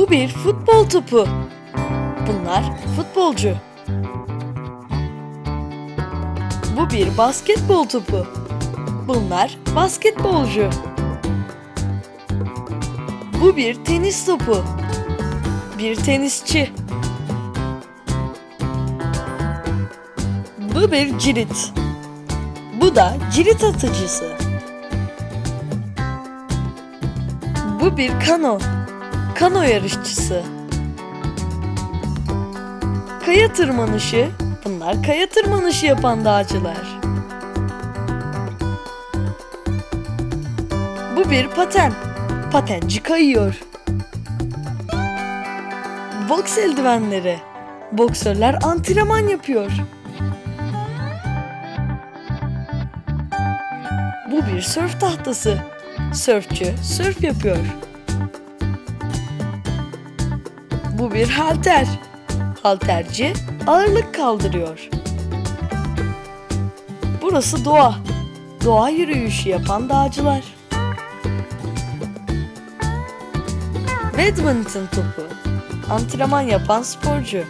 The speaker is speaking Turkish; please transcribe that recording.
Bu bir futbol topu. Bunlar futbolcu. Bu bir basketbol topu. Bunlar basketbolcu. Bu bir tenis topu. Bir tenisçi. Bu bir cirit. Bu da cirit atıcısı. Bu bir kano. Kano yarışçısı. Kaya tırmanışı. Bunlar kaya tırmanışı yapan dağcılar. Bu bir paten. Patenci kayıyor. Boks eldivenleri. Boksörler antrenman yapıyor. Bu bir sörf tahtası. Sörfçü sörf yapıyor. Bu bir halter. Halterci ağırlık kaldırıyor. Burası doğa. Doğa yürüyüşü yapan dağcılar. Badminton topu. Antrenman yapan sporcu.